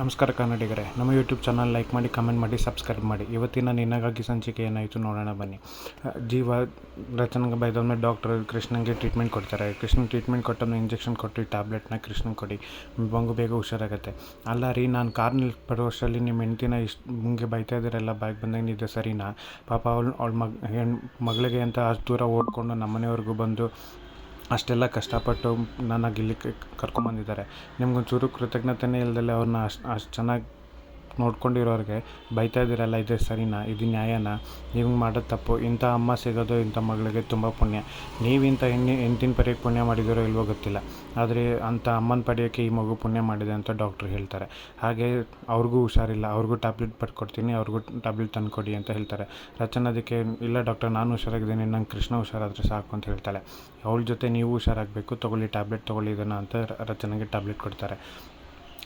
ನಮಸ್ಕಾರ ಕನ್ನಡಿಗರೇ, ನಮ್ಮ ಯೂಟ್ಯೂಬ್ ಚಾನಲ್ ಲೈಕ್ ಮಾಡಿ ಕಮೆಂಟ್ ಮಾಡಿ ಸಬ್ಸ್ಕ್ರೈಬ್ ಮಾಡಿ. ಇವತ್ತಿನ ನಿನಗಾಗಿ ಸಂಚಿಕೆ ಏನಾಯಿತು ನೋಡೋಣ ಬನ್ನಿ. ಜೀವ ರಚನೆಗೆ ಬೈದೊಮ್ಮೆ ಡಾಕ್ಟರ್ ಕೃಷ್ಣನಿಗೆ ಟ್ರೀಟ್ಮೆಂಟ್ ಕೊಡ್ತಾರೆ. ಕೃಷ್ಣನ್ ಟ್ರೀಟ್ಮೆಂಟ್ ಕೊಟ್ಟೊಮ್ಮೆ ಇಂಜೆಕ್ಷನ್ ಕೊಟ್ಟು ಟ್ಯಾಬ್ಲೆಟ್ನ ಕೃಷ್ಣನ್ ಕೊಡಿ. ಬಂಗು ಬೇಗ ಹುಷಾರಾಗುತ್ತೆ. ಅಲ್ಲ ರೀ, ನಾನು ಕಾರ್ನಲ್ಲಿ ವರ್ಷದಲ್ಲಿ ನಿಮ್ಮ ಹೆಂಡ್ತಿನ ಇಷ್ಟು ಮುಂಗೆ ಬೈತಾ ಇದ್ದೀರಲ್ಲ, ಬಾಯ್ಗೆ ಬಂದಂಗೆ ನಿದ್ದೆ ಸರಿನಾ? ಪಾಪ ಅವಳು, ಅವಳ ಮಗ, ಹೆಣ್, ಮಗಳಿಗೆ ಅಂತ ಅಷ್ಟು ದೂರ ಓಡ್ಕೊಂಡು ನಮ್ಮನೆಯವ್ರಿಗೂ ಬಂದು ಅಷ್ಟೆಲ್ಲ ಕಷ್ಟಪಟ್ಟು ನನ್ನ ಇಲ್ಲಿ ಕರ್ಕೊಂಬಂದಿದ್ದಾರೆ. ನಿಮ್ಗೊಂಚೂರು ಕೃತಜ್ಞತೆನೇ ಇಲ್ದಲೆ ಅವ್ರನ್ನ ಅಷ್ಟು ಅಷ್ಟು ಚೆನ್ನಾಗಿ ನೋಡ್ಕೊಂಡಿರೋರಿಗೆ ಬೈತಾ ಇದ್ದೀರಲ್ಲ, ಇದು ಸರಿನಾ, ಇದು ನ್ಯಾಯನ? ನೀವು ಮಾಡೋದು ತಪ್ಪು. ಇಂಥ ಅಮ್ಮ ಸಿಗೋದು ಇಂಥ ಮಗಳಿಗೆ ತುಂಬ ಪುಣ್ಯ. ನೀವು ಇಂಥ ಹೆಣ್ಣಿ, ಹೆಂಡ್ತಿನ ಪುಣ್ಯ ಮಾಡಿದಿರೋ ಇಲ್ವೋ ಗೊತ್ತಿಲ್ಲ. ಆದರೆ ಅಂಥ ಅಮ್ಮನ ಪಡೆಯೋಕ್ಕೆ ಈ ಮಗು ಪುಣ್ಯ ಮಾಡಿದೆ ಅಂತ ಡಾಕ್ಟ್ರು ಹೇಳ್ತಾರೆ. ಹಾಗೆ ಅವ್ರಿಗೂ ಹುಷಾರಿಲ್ಲ. ಅವ್ರಿಗೂ ಟ್ಯಾಬ್ಲೆಟ್ ಬರ್ಕೊಡ್ತೀನಿ ಅವ್ರಿಗೂ ಟ್ಯಾಬ್ಲೆಟ್ ತಂದುಕೊಡಿ ಅಂತ ಹೇಳ್ತಾರೆ. ರಚನ ಅದಕ್ಕೆ, ಇಲ್ಲ ಡಾಕ್ಟರ್, ನಾನು ಹುಷಾರಾಗಿದ್ದೀನಿ, ನಂಗೆ ಕೃಷ್ಣ ಹುಷಾರಾದರೆ ಸಾಕು ಅಂತ ಹೇಳ್ತಾಳೆ. ಅವಳ ಜೊತೆ ನೀವು ಹುಷಾರಾಗಬೇಕು, ತೊಗೊಳ್ಳಿ ಟ್ಯಾಬ್ಲೆಟ್, ತೊಗೊಳ್ಳಿ ಇದನ್ನು ಅಂತ ರಚನೆಗೆ ಟ್ಯಾಬ್ಲೆಟ್ ಕೊಡ್ತಾರೆ.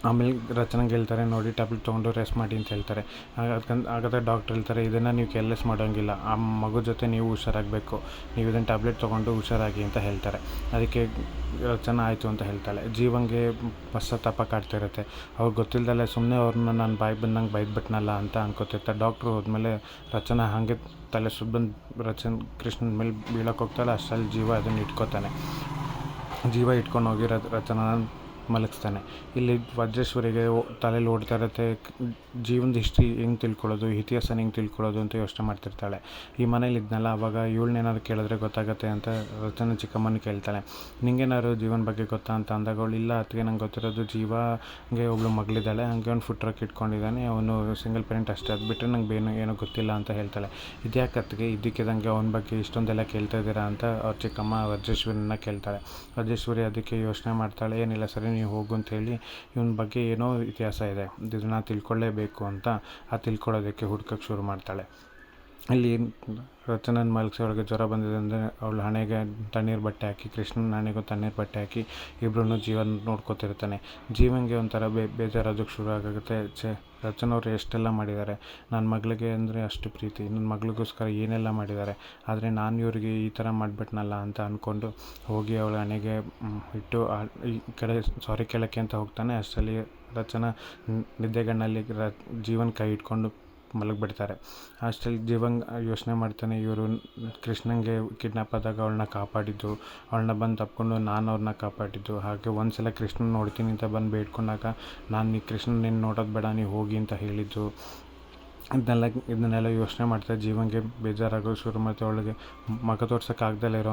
ಆಮೇಲೆ ರಚನೆಗೆ ಹೇಳ್ತಾರೆ, ನೋಡಿ, ಟ್ಯಾಬ್ಲೆಟ್ ತೊಗೊಂಡು ರೆಸ್ಟ್ ಮಾಡಿ ಅಂತ ಹೇಳ್ತಾರೆ. ಅದಕ್ಕಂತ ಹಾಗಾದ್ರೆ ಡಾಕ್ಟ್ರ್ ಹೇಳ್ತಾರೆ, ಇದನ್ನು ನೀವು ಕೇರ್ಲೆಸ್ ಮಾಡೋಂಗಿಲ್ಲ. ಆ ಮಗು ಜೊತೆ ನೀವು ಹುಷಾರಾಗಬೇಕು. ನೀವು ಇದನ್ನು ಟ್ಯಾಬ್ಲೆಟ್ ತೊಗೊಂಡು ಹುಷಾರಾಗಿ ಅಂತ ಹೇಳ್ತಾರೆ. ಅದಕ್ಕೆ ರಚನೆ ಆಯಿತು ಅಂತ ಹೇಳ್ತಾಳೆ. ಜೀವಂಗೆ ಪಶ್ಚಾತ್ತಾಪ ಕಾಡ್ತಾ ಇರುತ್ತೆ. ಅವ್ರಿಗೆ ಗೊತ್ತಿಲ್ದಲೆ ಸುಮ್ಮನೆ ಅವ್ರನ್ನ ನಾನು ಬಾಯಿ, ಬಂದಂಗೆ ಬೈದ್ಬಿಟ್ನಲ್ಲ ಅಂತ ಅನ್ಕೋತಿರ್ತಾರೆ ಡಾಕ್ಟ್ರು ಹೋದ್ಮೇಲೆ ರಚನಾ ಹಾಗೆ ತಲೆ ಬಂದು ರಚನ್ ಕೃಷ್ಣನ ಮೇಲೆ ಬೀಳಕ್ಕೆ ಹೋಗ್ತಾಳೆ. ಅಷ್ಟರಲ್ಲಿ ಜೀವ ಅದನ್ನು ಇಟ್ಕೋತಾನೆ. ಜೀವ ಇಟ್ಕೊಂಡು ಹೋಗಿರೋ ರಚನ ಮಲಗಿಸ್ತಾನೆ ಇಲ್ಲಿ ವಜ್ರೇಶ್ವರಿಗೆ ತಲೆಯಲ್ಲಿ ಓಡ್ತಾ ಇರುತ್ತೆ. ಜೀವನದ ಹಿಸ್ಟ್ರಿ ಹೆಂಗೆ ತಿಳ್ಕೊಳ್ಳೋದು, ಇತಿಹಾಸನ ಹೆಂಗೆ ತಿಳ್ಕೊಳ್ಳೋದು ಅಂತ ಯೋಚನೆ ಮಾಡ್ತಿರ್ತಾಳೆ. ಈ ಮನೇಲಿ ಇದ್ನಲ್ಲ, ಅವಾಗ ಇವಳನ್ನೇನಾದ್ರು ಕೇಳಿದ್ರೆ ಗೊತ್ತಾಗುತ್ತೆ ಅಂತ ರಚನೆ ಚಿಕ್ಕಮ್ಮನ ಕೇಳ್ತಾಳೆ. ನಿಂಗೇನಾದ್ರು ಜೀವನ ಬಗ್ಗೆ ಗೊತ್ತಾ ಅಂತ ಅಂದಾಗ ಅವಳು, ಇಲ್ಲ ಅದಕ್ಕೆ ನಂಗೆ ಗೊತ್ತಿರೋದು ಜೀವಗೆ ಒಬ್ಳು ಮಗಳಿದ್ದಾಳೆ, ಹಂಗೆ ಅವ್ನು ಫುಡ್ ಟ್ರಕ್ ಇಟ್ಕೊಂಡಿದ್ದಾನೆ, ಅವನು ಸಿಂಗಲ್ ಪೇರೆಂಟ್ ಅಷ್ಟೇ. ಅದು ಬಿಟ್ಟರೆ ನಂಗೆ ಬೇನು, ಏನೋ ಗೊತ್ತಿಲ್ಲ ಅಂತ ಹೇಳ್ತಾಳೆ. ಇದ್ಯಾಕೆ ಅತ್ತಿಗೆ ಇದ್ದಕ್ಕಿದ್ದಂಗೆ ಅವನ ಬಗ್ಗೆ ಇಷ್ಟೊಂದೆಲ್ಲ ಕೇಳ್ತಾ ಇದ್ದೀರಾ ಅಂತ ಅವ್ರ ಚಿಕ್ಕಮ್ಮ ವಜ್ರೇಶ್ವರಿನ ಕೇಳ್ತಾಳೆ. ವಜ್ರೇಶ್ವರಿ ಅದಕ್ಕೆ ಯೋಚನೆ ಮಾಡ್ತಾಳೆ, ಏನಿಲ್ಲ, ಸರಿ ನೀವು ಹೋಗು ಅಂತ ಹೇಳಿ ಇವನ ಬಗ್ಗೆ ಏನೋ ಇತಿಹಾಸ ಇದೆ. ಇದನ್ನು ತಿಳ್ಕೊಳ್ಳೇಬೇಕು ಅಂತ ಆ ತಿಳ್ಕೊಳ್ಳೋದಕ್ಕೆ ಹುಡ್ಕಕ್ಕೆ ಶುರು ಮಾಡ್ತಾಳೆ. ಇಲ್ಲಿ ರಚನನ ಮಲಗಿಸಿ ಅವಳಿಗೆ ಜ್ವರ ಬಂದಿದೆ ಅಂದರೆ ಅವಳು ಹಣೆಗೆ ತಣ್ಣೀರು ಬಟ್ಟೆ ಹಾಕಿ, ಕೃಷ್ಣನ ಹಣೆಗೂ ತಣ್ಣೀರು ಬಟ್ಟೆ ಹಾಕಿ ಇಬ್ರೂ ಜೀವನ ನೋಡ್ಕೋತಿರ್ತಾನೆ. ಜೀವನ್ಗೆ ಒಂಥರ ಬೇ ಬೇಜಾರಾದಕ್ಕೆ ಶುರು ಆಗುತ್ತೆ ಛೇ ರಚನ ಅವ್ರು ಎಷ್ಟೆಲ್ಲ ಮಾಡಿದ್ದಾರೆ. ನನ್ನ ಮಗಳಿಗೆ ಅಂದರೆ ಅಷ್ಟು ಪ್ರೀತಿ. ನನ್ನ ಮಗಳಿಗೋಸ್ಕರ ಏನೆಲ್ಲ ಮಾಡಿದ್ದಾರೆ. ಆದರೆ ನಾನು ಇವರಿಗೆ ಈ ಥರ ಮಾಡಿಬಿಟ್ನಲ್ಲ ಅಂತ ಅಂದ್ಕೊಂಡು ಹೋಗಿ ಅವಳ ಹಣೆಗೆ ಇಟ್ಟು ಈ ಕಡೆ ಸಾರಿ ಕೇಳೋಕ್ಕೆ ಅಂತ ಹೋಗ್ತಾನೆ. ಅಷ್ಟರಲ್ಲಿ ರಚನಾ ನಿದ್ದೆಗಣ್ಣಲ್ಲಿ ರ, ಜೀವನ ಕೈ ಇಟ್ಕೊಂಡು ಮಲಗಿಬಿಡ್ತಾರೆ. ಅಷ್ಟರಲ್ಲಿ ಜೀವಂಗ್ ಯೋಚನೆ ಮಾಡ್ತಾನೆ, ಇವರು ಕೃಷ್ಣಂಗೆ ಕಿಡ್ನಾಪ್ ಆದಾಗ ಅವಳನ್ನ ಕಾಪಾಡಿದ್ದು, ಅವಳನ್ನ ಬಂದು ತಪ್ಪಿಕೊಂಡು ನಾನು ಅವ್ರನ್ನ ಕಾಪಾಡಿದ್ದು. ಹಾಗೆ ಒಂದು ಸಲ ಕೃಷ್ಣನ ನೋಡ್ತೀನಿ ಅಂತ ಬಂದು ಬೇಡ್ಕೊಂಡಾಗ, ನಾನು ನೀ ಕೃಷ್ಣ ನೀನು ನೋಡೋದು ಬೇಡ ನೀವು ಹೋಗಿ ಅಂತ ಹೇಳಿದ್ದು. ಇದನ್ನೆಲ್ಲ ಇದನ್ನೆಲ್ಲ ಯೋಚನೆ ಮಾಡ್ತಾ ಜೀವಂಗೆ ಬೇಜಾರಾಗೋದು ಶುರು ಮಾಡ್ತಾ ಅವಳಿಗೆ, ಮಗ ತೋರ್ಸೋಕ್ಕಾಗ್ದಲೇ ಇರೋ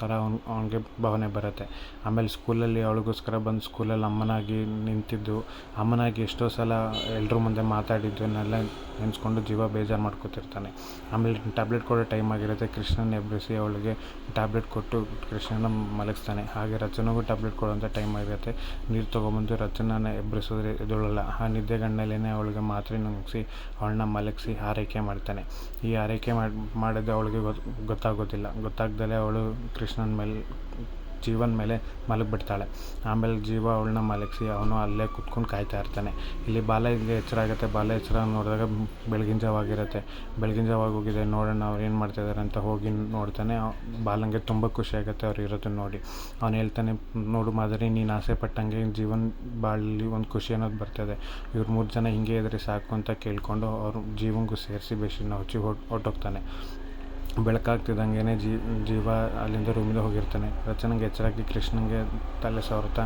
ಥರ ಅವ್ನು, ಅವನಿಗೆ ಭಾವನೆ ಬರುತ್ತೆ. ಆಮೇಲೆ ಸ್ಕೂಲಲ್ಲಿ ಅವಳಿಗೋಸ್ಕರ ಬಂದು ಸ್ಕೂಲಲ್ಲಿ ಅಮ್ಮನಾಗಿ ನಿಂತಿದ್ದು, ಅಮ್ಮನಾಗಿ ಎಷ್ಟೋ ಸಲ ಎಲ್ಲರ ಮುಂದೆ ಮಾತಾಡಿದ್ದನ್ನೆಲ್ಲ ನೆನೆಸ್ಕೊಂಡು ಜೀವ ಬೇಜಾರು ಮಾಡ್ಕೊತಿರ್ತಾನೆ. ಆಮೇಲೆ ಟ್ಯಾಬ್ಲೆಟ್ ಕೊಡೋ ಟೈಮ್ ಆಗಿರುತ್ತೆ. ಕೃಷ್ಣನ ಎಬ್ಬಿಸಿ ಅವಳಿಗೆ ಟ್ಯಾಬ್ಲೆಟ್ ಕೊಟ್ಟು ಕೃಷ್ಣನ ಮಲಗಿಸ್ತಾನೆ. ಹಾಗೆ ರಚನೆಗೂ ಟ್ಯಾಬ್ಲೆಟ್ ಕೊಡೋಂಥ ಟೈಮ್ ಆಗಿರುತ್ತೆ. ನೀರು ತೊಗೊಂಬಂದು ರಚನನ ಎಬ್ಬಿಸೋದ್ರೆ ಎದುಳಲ್ಲ ಆ ನಿದ್ದೆಗಣ್ಣಲ್ಲೇ ಅವಳಿಗೆ ಮಾತ್ರೆ ನುಂಗಿಸಿ ಅವಳನ್ನ ಮಲಗಿಸಿ ಆರೈಕೆ ಮಾಡ್ತಾನೆ. ಈ ಆರೈಕೆ ಮಾಡಿ ಮಾಡಿದ್ದು ಅವಳಿಗೆ ಗೊತ್ತು ಗೊತ್ತಾಗೋದಿಲ್ಲ. ಗೊತ್ತಾಗ್ದಲೇ ಅವಳು ಕೃಷ್ಣನ ಮೇಲೆ, ಜೀವನ ಮೇಲೆ ಮಲಗಿಬಿಡ್ತಾಳೆ. ಆಮೇಲೆ ಜೀವ ಅವಳನ್ನ ಮಲಗಿಸಿ ಅವನು ಅಲ್ಲೇ ಕುತ್ಕೊಂಡು ಕಾಯ್ತಾ ಇರ್ತಾನೆ. ಇಲ್ಲಿ ಬಾಲಗೆ ಎಚ್ಚರ ಆಗುತ್ತೆ. ಬಾಲ ಎಚ್ಚರ ನೋಡಿದಾಗ ಬೆಳಗಿನ ಜಾವ ಆಗಿರುತ್ತೆ ಬೆಳಗಿನ ಜಾವ ಹೋಗಿದೆ, ನೋಡೋಣ ಅವ್ರು ಏನು ಮಾಡ್ತಿದ್ದಾರೆ ಅಂತ ಹೋಗಿ ನೋಡ್ತಾನೆ. ಬಾಲಂಗೆ ತುಂಬ ಖುಷಿ ಆಗುತ್ತೆ ಅವ್ರು ಇರೋದನ್ನ ನೋಡಿ. ಅವ್ನು ಹೇಳ್ತಾನೆ, ನೋಡು ಮಾದರಿ, ನೀನು ಆಸೆ ಪಟ್ಟಂಗೆ ಜೀವನ ಬಾಳಲ್ಲಿ ಒಂದು ಖುಷಿ ಅನ್ನೋದು ಬರ್ತದೆ. ಇವ್ರು ಮೂರು ಜನ ಹಿಂಗೆ ಇದ್ರೆ ಸಾಕು ಅಂತ ಕೇಳಿಕೊಂಡು ಅವ್ರು ಜೀವಂಗೂ ಸೇರಿಸಿ ಬೆಶಿನ ಹಚ್ಚಿ ಹೊಟ್, ಹೊರ್ಟೋಗ್ತಾನೆ. ಬೆಳಕಾಗ್ತಿದ್ದಂಗೆ ಜೀವ ಅಲ್ಲಿಂದ ರೂಮಿಂದ ಹೋಗಿರ್ತಾನೆ. ರಚನೆಗೆ ಎಚ್ಚರಾಗಿ ಕೃಷ್ಣನಿಗೆ ತಲೆ ಸವರ್ತಾ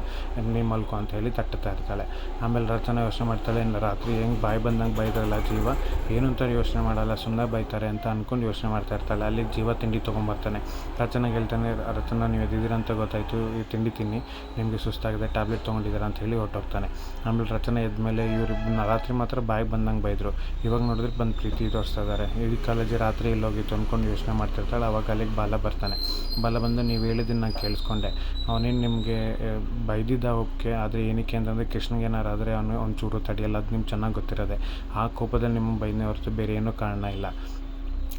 ನೀ ಮಲ್ಕೋ ಅಂತ ಹೇಳಿ ತಟ್ಟುತ್ತಾ ಇರ್ತಾಳೆ. ಆಮೇಲೆ ರಚನೆ ಯೋಚನೆ ಮಾಡ್ತಾಳೆ, ಇನ್ನು ರಾತ್ರಿ ಹೆಂಗೆ ಬಾಯಿ ಬಂದಂಗೆ ಬೈದ್ರಲ್ಲ ಜೀವ, ಏನು ಅಂತ ಯೋಚನೆ ಮಾಡಲ್ಲ ಸುಮ್ಮನೆ ಬೈತಾರೆ ಅಂತ ಅಂದ್ಕೊಂಡು ಯೋಚನೆ ಮಾಡ್ತಾ ಇರ್ತಾಳೆ. ಅಲ್ಲಿ ಜೀವ ತಿಂಡಿ ತೊಗೊಂಬರ್ತಾನೆ. ರಚನೆಗೆ ಹೇಳ್ತಾನೆ, ರಚನಾ, ನೀವು ಎದ್ದಿದ್ದೀರ ಅಂತ ಗೊತ್ತಾಯಿತು, ಈ ತಿಂಡಿ ತಿನ್ನಿ, ನಿಮಗೆ ಸುಸ್ತಾಗಿದೆ, ಟ್ಯಾಬ್ಲೆಟ್ ತೊಗೊಂಡಿದ್ದೀರಾ ಅಂತ ಹೇಳಿ ಹೊರಟೋಗ್ತಾನೆ. ಆಮೇಲೆ ರಚನೆ ಎದ್ಮೇಲೆ ಇವರು ರಾತ್ರಿ ಮಾತ್ರ ಬಾಯಿ ಬಂದಂಗೆ ಬೈದರು. ಇವಾಗ ನೋಡಿದ್ರೆ ಬಂದು ಪ್ರೀತಿ ತೋರಿಸ್ತಾ ಇದ್ದಾರೆ ಇಡೀ ಕಾಲೇಜಿ ರಾತ್ರಿ ಇಲ್ಲೋಗಿತ್ತು ಅಂದ್ಕೊಂಡು ಯೋಚನೆ ಮಾಡ್ತಿರ್ತಾಳೆ, ಅವಾಗ ಅಲ್ಲಿಗೆ ಬಾಲ ಬರ್ತಾನೆ. ಬಾಲ ಬಂದು, ನೀವು ಹೇಳಿದ್ದನ್ನು ನಾನು ಕೇಳಿಸ್ಕೊಂಡೆ. ಅವನೇನು ನಿಮಗೆ ಬೈದಿದ್ದ ಓಕೆ ಆದರೆ ಏನಕ್ಕೆ ಅಂತಂದರೆ ಕೃಷ್ಣಗೆ ಏನಾರು ಆದರೆ ಅವನು ಒಂಚೂರು ಚೂರು ತಡೆಯಲ್ಲ, ಅದು ನಿಮ್ಗೆ ಚೆನ್ನಾಗಿ ಗೊತ್ತಿರೋದೆ. ಆ ಕೋಪದಲ್ಲಿ ನಿಮ್ಮ ಬೈದನೇ ಹೊರತು ಬೇರೆ ಏನೂ ಕಾರಣ ಇಲ್ಲ.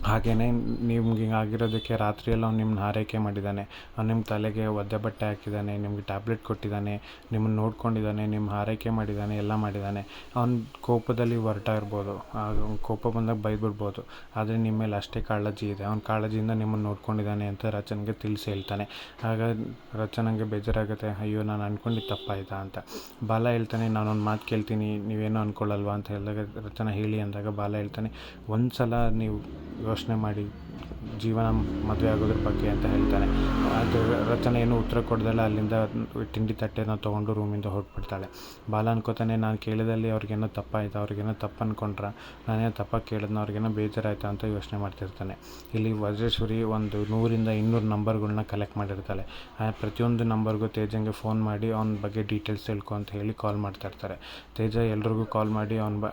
ಹಾಗೆಯೇ ನಿಮ್ಗೆ ಹಿಂಗೆ ಆಗಿರೋದಕ್ಕೆ ರಾತ್ರಿಯೆಲ್ಲ ಅವ್ನು ನಿಮ್ಮನ್ನ ಆರೈಕೆ ಮಾಡಿದ್ದಾನೆ. ಅವ್ನು ನಿಮ್ಮ ತಲೆಗೆ ಒದ್ದೆ ಬಟ್ಟೆ ಹಾಕಿದ್ದಾನೆ, ನಿಮಗೆ ಟ್ಯಾಬ್ಲೆಟ್ ಕೊಟ್ಟಿದ್ದಾನೆ, ನಿಮ್ಮನ್ನ ನೋಡ್ಕೊಂಡಿದ್ದಾನೆ ನಿಮ್ಮ ಆರೈಕೆ ಮಾಡಿದ್ದಾನೆ, ಎಲ್ಲ ಮಾಡಿದ್ದಾನೆ. ಅವ್ನ ಕೋಪದಲ್ಲಿ ಹೊರಟಾ ಇರ್ಬೋದು. ಕೋಪ ಬಂದಾಗ ಬೈದ್ಬಿಡ್ಬೋದು. ಆದರೆ ನಿಮ್ಮ ಮೇಲೆ ಅಷ್ಟೇ ಕಾಳಜಿ ಇದೆ. ಅವ್ನ ಕಾಳಜಿಯಿಂದ ನಿಮ್ಮನ್ನ ನೋಡ್ಕೊಂಡಿದ್ದಾನೆ ಅಂತ ರಚನೆಗೆ ತಿಳಿಸಿ ಹೇಳ್ತಾನೆ. ಆಗ ರಚನಂಗೆ ಬೇಜಾರಾಗುತ್ತೆ, ಅಯ್ಯೋ, ನಾನು ಅಂದ್ಕೊಂಡಿದ್ದು ತಪ್ಪಾಯ್ತಾ? ಅಂತ. ಬಾಲ ಹೇಳ್ತಾನೆ, ನಾನೊಂದು ಮಾತು ಕೇಳ್ತೀನಿ, ನೀವೇನೋ ಅಂದ್ಕೊಳ್ಳಲ್ವಾ ಅಂತ ಹೇಳಿದಾಗ ರಚನ ಹೇಳಿ ಅಂದಾಗ ಬಾಲ ಹೇಳ್ತಾನೆ ಒಂದು ಸಲ ನೀವು ಯೋಚನೆ ಮಾಡಿ ಜೀವನ ಮದುವೆ ಆಗೋದ್ರ ಬಗ್ಗೆ ಅಂತ ಹೇಳ್ತಾನೆ. ಅದು ರಚನೆ ಏನು ಉತ್ತರ ಕೊಡ್ದಲ್ಲ, ಅಲ್ಲಿಂದ ತಿಂಡಿ ತಟ್ಟೆನ ತೊಗೊಂಡು ರೂಮಿಂದ ಹೊರಟ್ಬಿಡ್ತಾಳೆ. ಬಾಲ ಅನ್ಕೋತಾನೆ, ನಾನು ಕೇಳಿದಲ್ಲಿ ಅವ್ರಿಗೇನೋ ತಪ್ಪಾಯ್ತು? ಅವ್ರಿಗೇನೋ ತಪ್ಪು ಅಂದ್ಕೊಂಡ್ರ ನಾನೇನೋ ತಪ್ಪಾಗಿ ಕೇಳಿದ್ನ ಅವ್ರಿಗೇನೋ ಬೇಜಾರಾಯ್ತು? ಅಂತ ಯೋಚನೆ ಮಾಡ್ತಿರ್ತಾನೆ. ಇಲ್ಲಿ ವಜ್ರೇಶ್ವರಿ ಒಂದು ನೂರಿಂದ ಇನ್ನೂರು ನಂಬರ್ಗಳ್ನ ಕಲೆಕ್ಟ್ ಮಾಡಿರ್ತಾಳೆ. ಪ್ರತಿಯೊಂದು ನಂಬರ್ಗೂ ತೇಜಂಗೆ ಫೋನ್ ಮಾಡಿ ಅವ್ನ ಬಗ್ಗೆ ಡೀಟೇಲ್ಸ್ ತಿಳ್ಕೊ ಅಂತ ಹೇಳಿ ಕಾಲ್ ಮಾಡ್ತಾ ಇರ್ತಾರೆ. ತೇಜ ಎಲ್ರಿಗೂ ಕಾಲ್ ಮಾಡಿ ಅವ್ನ ಬ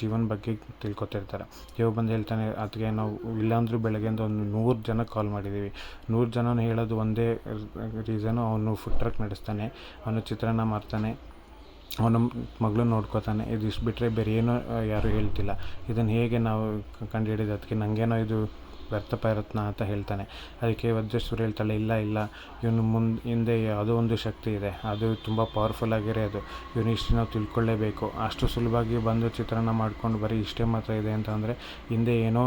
ಜೀವನ ಬಗ್ಗೆ ತಿಳ್ಕೊತಿರ್ತಾರೆ. ಇವಾಗ ಬಂದು ಹೇಳ್ತಾನೆ ಅದಕ್ಕೆ ನಾವು ಇಲ್ಲಾಂದ್ರೂ ಬೆಳಗ್ಗೆಯಿಂದ ಒಂದು ನೂರು ಜನಕ್ಕೆ ಕಾಲ್ ಮಾಡಿದ್ದೀವಿ ನೂರು ಜನನೂ ಹೇಳೋದು ಒಂದೇ ರೀಸನು ಅವನು ಫುಡ್ ಟ್ರಕ್ ನಡೆಸ್ತಾನೆ, ಅವನು ಚಿತ್ರಾನ್ನ ಮಾಡ್ತಾನೆ ಅವನ ಮಗಳು ನೋಡ್ಕೋತಾನೆ. ಇದು ಇಷ್ಟು ಬಿಟ್ಟರೆ ಬೇರೆ ಏನೂ ಯಾರೂ ಹೇಳ್ತಿಲ್ಲ. ಇದನ್ನು ಹೇಗೆ ನಾವು ಕಂಡುಹಿಡಿದು ಅದಕ್ಕೆ ನನಗೇನೋ ಇದು ವ್ಯರ್ಥ ಅಂತ ಹೇಳ್ತಾನೆ. ಅದಕ್ಕೆ ವಜ್ರೇಶ್ವರಿ ಹೇಳ್ತಾಳೆ, ಇಲ್ಲ ಇಲ್ಲ, ಇವನು ಮುಂದೆ ಹಿಂದೆ ಯಾವುದೋ ಒಂದು ಶಕ್ತಿ ಇದೆ. ಅದು ತುಂಬ ಪವರ್ಫುಲ್ ಆಗಿರೋದು ಇವನು ಇಷ್ಟು ನಾವು ತಿಳ್ಕೊಳ್ಳೇಬೇಕು. ಅಷ್ಟು ಸುಲಭವಾಗಿ ಬಂದು ಚಿತ್ರಾನ್ನ ಮಾಡ್ಕೊಂಡು ಬರೀ ಇಷ್ಟೇ ಮಾತ್ರ ಇದೆ ಅಂತ ಅಂದರೆ ಹಿಂದೆ ಏನೋ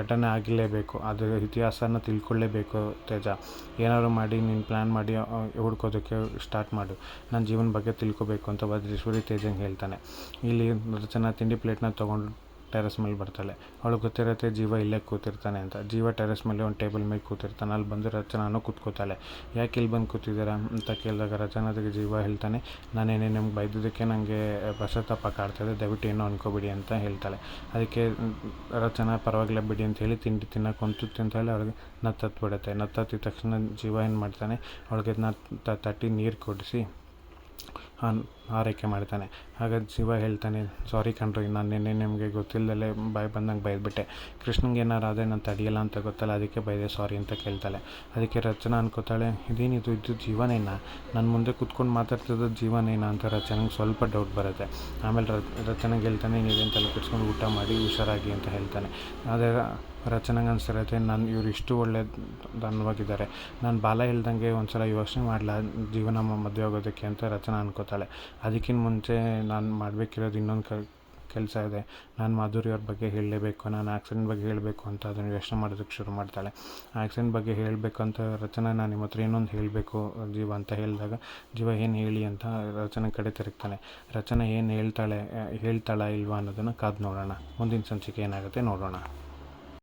ಘಟನೆ ಆಗಿರಲೇಬೇಕು. ಅದರ ಇತಿಹಾಸನ ತಿಳ್ಕೊಳ್ಳೇಬೇಕು ತೇಜ. ಏನಾದ್ರು ಮಾಡಿ, ನೀನು ಪ್ಲ್ಯಾನ್ ಮಾಡಿ ಹುಡ್ಕೋದಕ್ಕೆ ಸ್ಟಾರ್ಟ್ ಮಾಡು. ನನ್ನ ಜೀವನ ಬಗ್ಗೆ ತಿಳ್ಕೊಬೇಕು ಅಂತ ವಜ್ರೇಶ್ವರಿ ತೇಜಂಗೆ ಹೇಳ್ತಾನೆ. ಇಲ್ಲಿ ರಚನಾ ತಿಂಡಿ ಪ್ಲೇಟ್ನ ತೊಗೊಂಡು ಟೆರೆಸ್ ಮೇಲೆ ಬರ್ತಾಳೆ. ಅವಳು ಗೊತ್ತಿರುತ್ತೆ ಜೀವ ಇಲ್ಲೇ ಕೂತಿರ್ತಾನೆ ಅಂತ. ಜೀವ ಟೆರೆಸ್ ಮೇಲೆ ಒಂದು ಟೇಬಲ್ ಮೇಲೆ ಕೂತಿರ್ತಾನೆ. ಅಲ್ಲಿ ಬಂದು ರಚನಾನು ಕೂತ್ಕೋತಾಳೆ. ಯಾಕೆ ಇಲ್ಲಿ ಬಂದು ಕೂತಿದ್ದೀರಾ ಅಂತ ಕೇಳಿದಾಗ ರಚನಾದಿಗೆ ಜೀವ ಹೇಳ್ತಾನೆ, ನಾನೇನೇ ನಿಮ್ಗೆ ಬೈದಿದ್ದಕ್ಕೆ ನನಗೆ ಪಶ್ಚಾತ್ತಾಪ ಕಾಡ್ತಾಯಿದೆ ದಯವಿಟ್ಟು ಏನೋ ಅನ್ಕೋಬಿಡಿ ಅಂತ ಹೇಳ್ತಾಳೆ. ಅದಕ್ಕೆ ರಚನಾ, ಪರವಾಗಿಲ್ಲ ಬಿಡಿ ಅಂತ ಹೇಳಿ ತಿಂಡಿ ತಿನ್ನಕ್ಕೊಂತು ಅಂತ ಹೇಳಿ ಅವಳಿಗೆ ಅವ್ಳಿಗೆ ಬಿಡುತ್ತೆ. ನತ್ತತ್ತಿದ ತಕ್ಷಣ ಜೀವ ಏನು ಮಾಡ್ತಾನೆ, ಅವಳಿಗೆ ನತ್ತ ತಟ್ಟಿ ನೀರು ಕೊಡಿಸಿ ಆರೈಕೆ ಮಾಡ್ತಾನೆ. ಹಾಗಾಗಿ ಶಿವ ಹೇಳ್ತಾನೆ ಸಾರಿ ಕಣ್ರಿ, ನಾನು ನಿನ್ನೆ ನಿಮಗೆ ಗೊತ್ತಿಲ್ಲದಲೇ ಬಾಯ್ ಬಂದಂಗೆ ಬೈದ್ಬಿಟ್ಟೆ. ಕೃಷ್ಣಂಗೆ ಏನಾರು ಆದರೆ ನಾನು ತಡೆಯಲ್ಲ ಅಂತ ಗೊತ್ತಲ್ಲ, ಅದಕ್ಕೆ ಬೈದೆ ಸಾರಿ ಅಂತ ಕೇಳ್ತಾಳೆ. ಅದಕ್ಕೆ ರಚನಾ ಅನ್ಕೋತಾಳೆ, ಇದೇನಿದು, ಇದು ಜೀವನೇನಾ? ನನ್ನ ಮುಂದೆ ಕುತ್ಕೊಂಡು ಮಾತಾಡ್ತಿದ್ದು ಜೀವನೇನಾ? ಅಂತ ರಚನೆಗೆ ಸ್ವಲ್ಪ ಡೌಟ್ ಬರುತ್ತೆ. ಆಮೇಲೆ ರಚನೆಗೆ ಹೇಳ್ತಾನೆ ನೀವೇನು ತಲೆ ಕೆಡ್ಸ್ಕೊಂಡು ಊಟ ಮಾಡಿ, ಹುಷಾರಾಗಿ ಅಂತ ಹೇಳ್ತಾನೆ. ಆದರೆ ರಚನೆಗೆ ಅನ್ಸಿರುತ್ತೆ ನಾನು ಇವ್ರು ಇಷ್ಟು ಒಳ್ಳೆ ದನ್ವಾಗಿದ್ದಾರೆ ನಾನು ಬಾಲ ಹೇಳ್ದಂಗೆ ಒಂದು ಸಲ ಯೋಚನೆ ಮಾಡಲ? ಜೀವನ ಮದುವೆ ಆಗೋದಕ್ಕೆ ಅಂತ ರಚನಾ ಅನ್ಕೋತಾಳೆ. ಅದಕ್ಕಿಂತ ಮುಂಚೆ ನಾನು ಮಾಡಬೇಕಿರೋದು ಇನ್ನೊಂದು ಕೆಲಸ ಇದೆ. ನಾನು ಮಾಧುರಿ ಅವ್ರ ಬಗ್ಗೆ ಹೇಳಲೇಬೇಕು, ನಾನು ಆಕ್ಸಿಡೆಂಟ್ ಬಗ್ಗೆ ಹೇಳಬೇಕು ಅಂತ ಅದನ್ನು ಯೋಚನೆ ಮಾಡೋದಕ್ಕೆ ಶುರು ಮಾಡ್ತಾಳೆ. ಆಕ್ಸಿಡೆಂಟ್ ಬಗ್ಗೆ ಹೇಳಬೇಕು ಅಂತ ರಚನಾ ನಾನು ನಿಮ್ಮ ಹತ್ರ ಇನ್ನೊಂದು ಹೇಳಬೇಕು ಜೀವ ಅಂತ ಹೇಳಿದಾಗ, ಜೀವ ಏನು ಹೇಳಿ ಅಂತ ರಚನೆ ಕಡೆ ತಿರುಗ್ತಾನೆ. ರಚನೆ ಏನು ಹೇಳ್ತಾಳೆ, ಹೇಳ್ತಾಳ ಇಲ್ವಾ ಅನ್ನೋದನ್ನು ಕಾದು ನೋಡೋಣ. ಮುಂದಿನ ಸಂಚಿಕೆ ಏನಾಗುತ್ತೆ ನೋಡೋಣ.